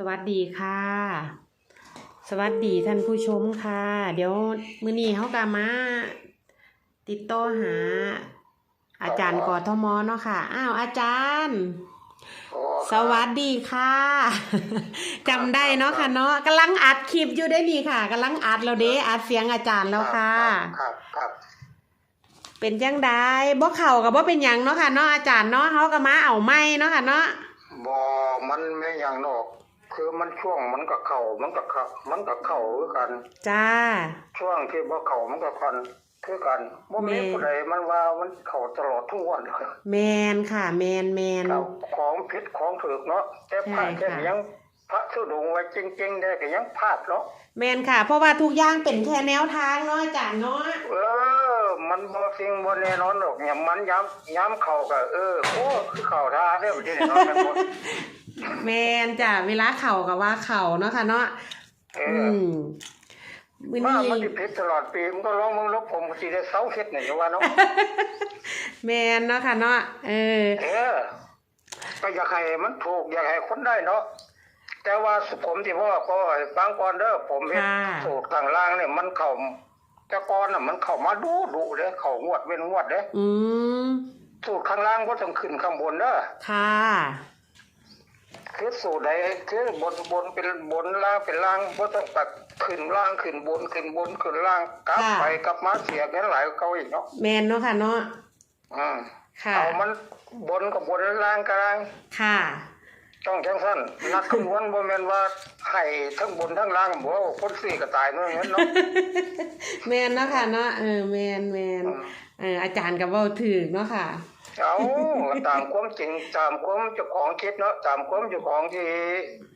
สวัสดีค่ะ สวัสดีท่านผู้ชมค่ะ เดี๋ยวมื้อนี้เขากามา ติดต่อหา อาจารย์กอทมเนาะค่ะ อ้าวอาจารย์โอ้สวัสดีค่ะจำได้เนาะค่ะเนาะกำลังอัดคลิปอยู่ได้นี่ค่ะกำลังอัดแล้วเด้อัดเสียงอาจารย์แล้วค่ะ ครับครับเป็นจังได้บ่เข่ากับบ่เป็นหยังเนาะค่ะเนาะอาจารย์เนาะเขาก็มาเอาไม้เนาะค่ะเนาะบอมันไม่อย่างนอก คือมันช่วงมันกับเข่ามันกับเข่ามันกับเข่าคือกัน จ้า ช่วงที่บ่เข่ามันกับคันคือกันบ่มีแม่ผู้ใดมันว่ามันเข่าตลอดทุกวันแมนค่ะ แมนแมนเอาของผิดของถูกเนาะแต่พลาดใช่แค่ค่ะยังพระสุดงไว้จริงๆได้ก็ยังพลาดเนาะแมนค่ะ เพราะว่าทุกอย่างเป็นแค่แนวทางเนาะอาจารย์เนาะเออ มันบ่สิ่งบ่แน่นอนหรอกเนี่ยมันย้ำย้ำเข่าก็เออโอ้คือเข่าท่าเด้อที่นี่เนาะ แม่นบ่แมนจ้ะเวลาเข่ากับว่าเข่าเนาะค่ะเนาะเออือมมื้อว่านี้มันจะผิดตลอดปีมันก็ร้องมึงลบผมสิได้เสาเฮ็ดเนี่ยอย่าว่าเนาะ แมนเนาะค่ะเนาะเออ เออก็อยากให้มันถูกอยากให้คนได้เนาะแต่ว่าผมที่พ่อก็บางก่อนเด้อผมเห็นค่ะ สูตรข้างล่างเนี่ยมันเข้าแต่ก่อนน่ะมันเข้ามาดูดุเด้อเข้างวดเว้นงวดเด้ออืมสูตรข้างล่างก็ต้องขึ้นข้างบนเด้อค่ะ คือสูตรใดคือบนบนเป็นบนล่างเป็นล่างบ่ต้องตัดขึ้นล่างขึ้นบนขึ้นบนขึ้นล่างกลับค่ะไปกลับมาเสียเงินหลายกว่าเก่าอีกเนาะแมนเนาะค่ะเนาะอืมค่ะเอามันบนกับบนล่างกับล่าง ค่ะ ต้องจังสั้นนักคำนวณบ่แม่นว่าให้ทั้งบนทั้งล่างบ่ว่าคนสี่ก็ตายเมื่อนั้นเนาะแมนเนาะค่ะเนาะเออแมนแมนเอออาจารย์กับเว้าถือเนาะค่ะ เอาตามความจริงตามความเจ้าของคิดเนาะตามความเจ้าของที่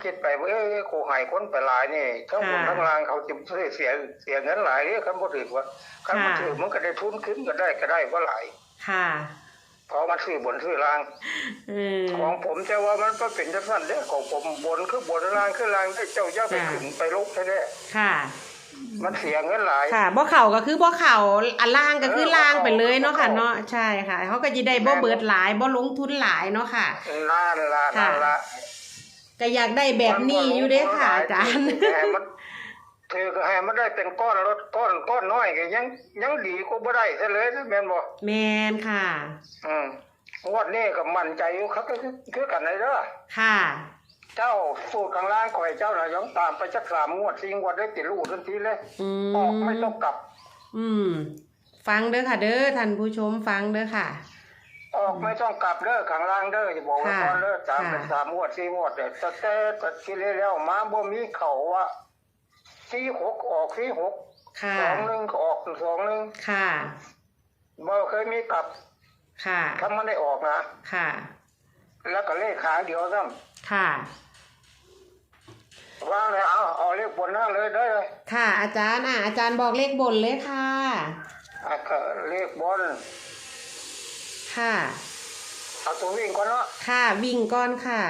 คิดไปว่าเอ้ยกูให้คนไปหลายนี่ทั้งบนค่ะทั้งล่างเขาจะเสียเสียเงินหลายเด้คันบ่ถูกว่าคันบ่ค่ะถูกมันก็ได้ทุนขึ้นก็ได้ก็ได้บ่หลายค่ะเพราะมันซื้อบนซื้อล่างเออของผมแต่ว่ามันก็เป็นจังซั่นเด้อของผมบนคือบนล่างคือล่างได้เจ้าอย่าไปค่ะขึ้นไปลบแท้ค่ะๆ มันเสียเงินหลายค่ะบ่เข่าก็คือบ่เข่าอันล่างก็คือเออล่างไปเลยเนาะค่ะบ่เข้าเนาะใช่ค่ะเขาก็จะได้บ่เบิดหลายบ่ลงทุนหลายเนาะค่ะนั่นละค่ะนั่นละก็อยากได้แบบนี้อยู่เด้ค่ะอาจารย์ให้มันเธอก็ให้มันได้เป็นก้อนรถก้อนก้อนน้อยก็ยังยังดีกว่าบ่ได้ซะเลยนะแม่นบ่แมนค่ะ อืมงวดนี้ก็มั่นใจอยู่ครับก็คือคือกันเลยเด้อค่ะ เจ้าสูตรข้างล่างข่อยเจ้าน่ะยังตามไปจักสามงวดสี่งวดได้ติดลูกทันทีเลยอืออกมไม่ต้องกลับ อืม ฟังเด้อค่ะ เด้อท่านผู้ชมฟังเด้อค่ะ ออกไม่ต้องกลับเด้อข้างล่างเด้ออย่าบอกว่าค่ะตอนเด้อตามเป็นค่ะสามงวดสี่งวดเด้อแต่แต่แต่ที่แล้วมาบ่มีเขาว่าสี่หกออกสี่หกค่ะสองหนึ่งก็ออกสองหนึ่งค่ะบ่เคยมีกลับ ค่ะถ้ามันได้ออกนะค่ะ แล้วก็เลขขาเดียวซ้ ค่ะำว่างเลยเอาเอาเลขบนนั่งเลยได้เลยค่ะ อาจารย์อะอาจารย์บอกเลขบนเลยค่ะ อะก็เลขบนค่ะ เอาตัววิ่งก่อนเนาะค่ะวิ่งก้อนค่ะ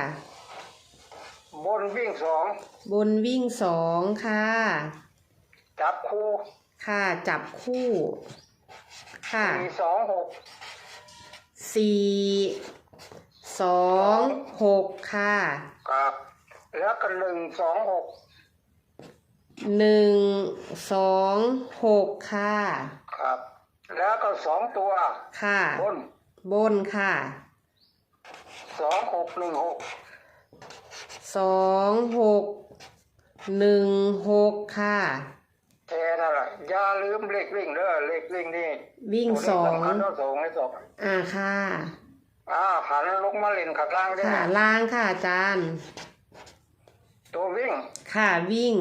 บนวิ่งสองบนวิ่งสองค่ะ จับคู่ค่ะจับคู่ ค่ะสี่สองหกสี่ สองหกค่ะครับ แล้วก็หนึ่งสองหกหนึ่งสองหกค่ะ ครับ แล้วก็สองตัวค่ะ บนบนค่ะสองหกหนึ่งหกสองหกหนึ่งหกค่ะแค่นั่นแหละอย่าลืมเลขวิ่งเด้อเลขวิ่งนี่วิ่งตัวสนี้องสำคัญเท่าสองให้สองอ่าค่ะ อ่าหันลงมาเล่นขัดล่างด้วยค่ะนะล่างค่ะอาจารย์ ตัววิ่ง ค่ะวิ่ง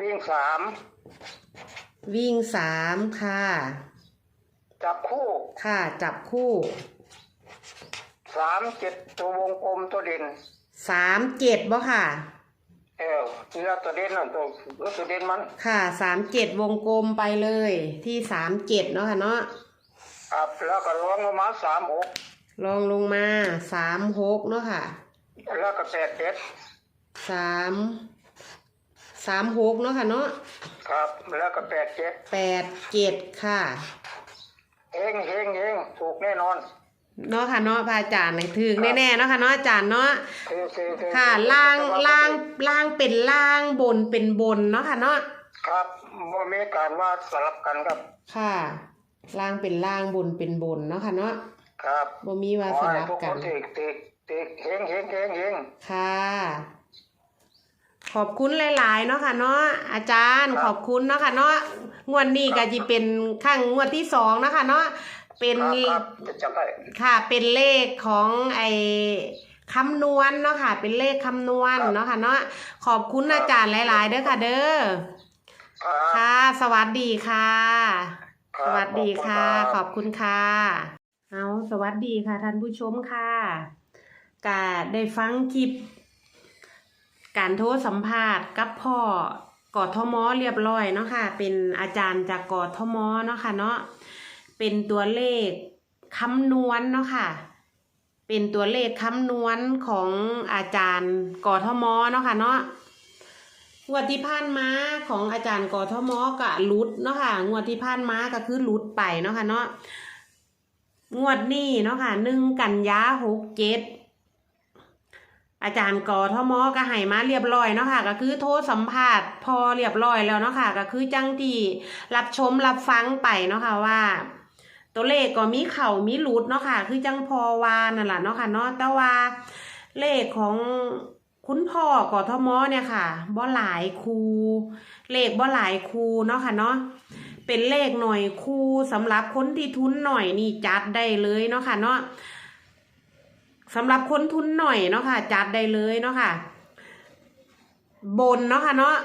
วิ่งสามวิ่งสามค่ะ จับคู่ค่ะจับคู่สามเจ็ดตัววงกลมตัวเด่นสามเจ็ดบ่ค่ะ เออเนื้อตัวเด่นน่ะตัวตัวเด่นมัน ค่ะสามเจ็ดวงกลมไปเลย ที่สามเจ็ดเนาะค่ะเนาะครับแล้วก็ร้องลงมาสามหก ลองลงมาสามหกเนาะค่ะ แล้วก็แปดเจ็ดสามสามหกเนาะค่ะเนาะครับ แล้วก็แปดเจ็ดแปดเจ็ดค่ะเฮงเฮงเฮงถูกแน่นอนเนาะค่ะเนาะพระอาจารย์ถึงแน่ๆเนาะค่ะเนาะอาจารย์เนาะคือคือคือค่ะล่างล่างล่างเป็นล่างบนเป็นบนเนาะค่ะเนาะครับบ่มีการว่าสลับกันครับ ค่ะ ล่างเป็นล่างบนเป็นบนเนาะค่ะเนาะ ครับบ่มีว่าขอสให้ลับทุกกัคนนติกติกติกเฮงเฮงเฮงเฮงค่ะ ขอบคุณหลาย ๆ เนาะค่ะเนาะอาจารย์ครับขอบคุณเนาะค่ะเนาะงวดนี้ครัก็บจะเป็นข้างงวดที่สองเนาะค่ะเนาะเป็นครับครับจะจำได้ค่ะ เป็นเลขของไอ้คำนวณเนาะค่ะ เป็นเลขคำนวณครับเนาะค่ะเนาะขอบคุณครับอาจารย์หลาย ๆ เด้อค่ะ เด้อครับค่ะ สวัสดีค่ะครัสบวัสดีค่ะขขออบบคุคุณณครัค่ะ เอาสวัสดีค่ะท่านผู้ชมค่ะกาได้ฟังคลิป การโทรสัมภาษณ์กับพ่อกอทมเรียบร้อยเนาะค่ะ เป็นอาจารย์จากกอทมเนาะค่ะเนาะเป็นตัวเลขคำนวณเนาะค่ะ เป็นตัวเลขคำนวณของอาจารย์กอทมเนาะค่ะเนาะงวดที่ผ่านมาของอาจารย์กอทมกะลุดเนาะค่ะงวดที่ผ่านมาก็คือลุดไปเนาะค่ะเนาะ งวดนี้เนาะค่ะหนึ่งกันยาหกเจ็ดอาจารย์กอทมอก็ให้มาเรียบร้อยเนาะค่ะ ก็คือโทรสัมภาษณ์พอเรียบร้อยแล้วเนาะค่ะ ก็คือจังที่รับชมรับฟังไปเนาะค่ะว่า ตัวเลขก็มีเข่ามีหลุดเนาะค่ะ คือจังพอวานั่นแหละเนาะค่ะเนาะแต่ว่าเลขของคุณพ่อกอทมเนี่ยค่ะบ่หลายคูเลขบ่หลายคูเนาะค่ะเนาะ เป็นเลขหน่อยคู่สำหรับคนที่ทุนหน่อยนี่จัดได้เลยเนาะค่ะเนาะสำหรับคนทุนหน่อยเนาะค่ะ จัดได้เลยเนาะค่ะ บนเนาะค่ะเนาะ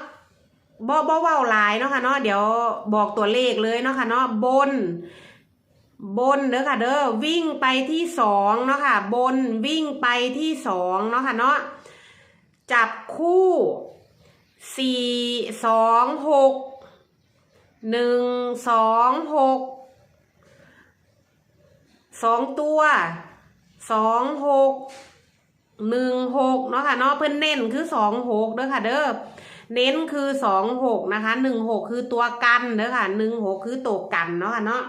บ่บ่เว้าลายเนาะค่ะเนาะเดี๋ยวบอกตัวเลขเลยเนาะค่ะเนาะบน บนเด้อค่ะ เด้อวิ่งไปที่สองเนาะค่ะ บนวิ่งไปที่สองเนาะค่ะเนาะจับคู่สี่สองหก หนึ่งสองหกสองตัวสองหกหนึ่งหกเนาะค่ะเนาะเพิ่นเน้นคือสองหกเด้อค่ะ เด้อเน้นคือสองหกนะคะหนึ่งหกคือตัวกันเด้อค่ะหนึ่งหกคือตัวกันเนาะค่ะเนาะ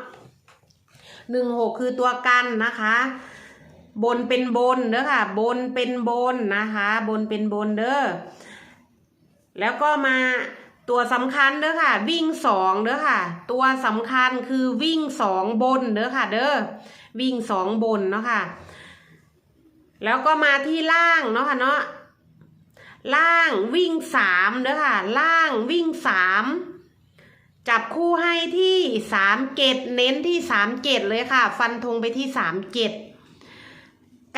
หนึ่งหกคือตัวกันนะคะ บนเป็นบนเด้อค่ะ บนเป็นบนนะคะ บนเป็นบนเด้อแล้วก็มา ตัวสำคัญเด้อค่ะ วิ่งสองเด้อค่ะ ตัวสำคัญคือวิ่งสองบนเด้อค่ะ เด้อวิ่งสองบนเนาะค่ะ แล้วก็มาที่ล่างเนาะค่ะเนาะล่างวิ่งสามเด้อค่ะ ล่างวิ่งสามจับคู่ให้ที่สามเกตเน้นที่สามเกตเลยค่ะ ฟันธงไปที่สามเกต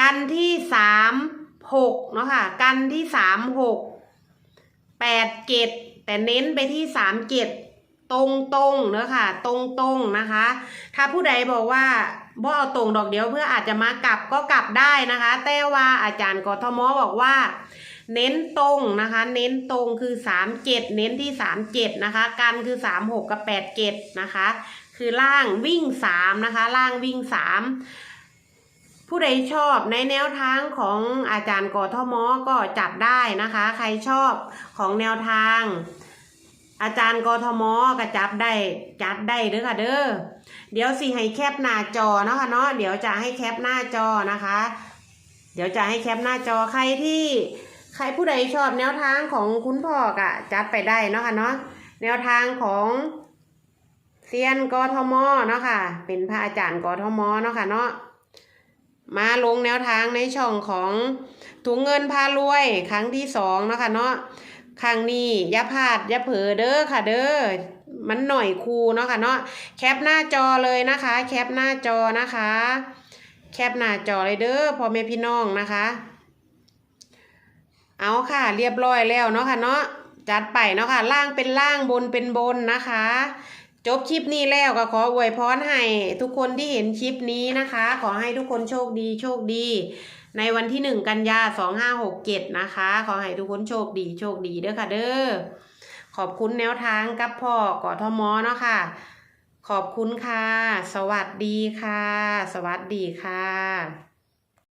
กันที่สามหกเนาะค่ะ กันที่สามหกแปดเกต แต่เน้นไปที่สามเกตตรงตรงเนอะค่ะ ตรงตรงนะคะ ถ้าผู้ใดบอกว่าบ่เอาตรงดอกเดียวเพื่ออาจจะมากลับก็กลับได้นะคะ แต่ว่าอาจารย์กทมบอกว่า เน้นตรงนะคะ เน้นตรงคือสามเจ็ดเน้นที่สามเจ็ดนะคะกันคือสามหกกับแปดเจ็ดนะคะ คือล่างวิ่งสามนะคะ ล่างวิ่งสาม ผู้ใดชอบในแนวทางของอาจารย์กทมก็จัดได้นะคะ ใครชอบของแนวทาง อาจารย์กทมก็จับได้จัดได้เด้อค่ะเด้อเดี๋ยวสิให้แคปหน้าจอเนาะค่ะเนาะเดี๋ยวจะให้แคปหน้าจอนะคะ เดี๋ยวจะให้แคปหน้าจอใครที่ใครผู้ใดชอบแนวทางของคุณพ่อกะจัดไปได้เนาะค่ะเนาะแนวทางของเซียนกทมเนาะค่ะ เป็นพระอาจารย์กทมเนาะค่ะเนาะ มาลงแนวทางในช่องของถุงเงินพารวยครั้งที่สองเนาะค่ะเนาะครั้งนี้อย่าพลาดอย่าเผลอเด้อค่ะเด้อมันหน่อยคูเนาะค่ะเนาะแคปหน้าจอเลยนะคะ แคปหน้าจอนะคะ แคปหน้าจอเลยเด้อพ่อแม่พี่น้องนะคะ เอาค่ะเรียบร้อยแล้วเนาะค่ะเนาะจัดไปเนาะค่ะล่างเป็นล่างบนเป็นบนนะคะ จบคลิปนี้แล้วก็ขออวยพรให้ทุกคนที่เห็นคลิปนี้นะคะ ขอให้ทุกคนโชคดีโชคดี ในวันที่หนึ่งกันยาสองห้าหกเจ็ดนะคะ ขอให้ทุกคนโชคดีโชคดีเด้อค่ะเด้อขอบคุณแนวทางกับพ่อกอทมเนาะค่ะ ขอบคุณค่ะ สวัสดีค่ะ สวัสดีค่ะ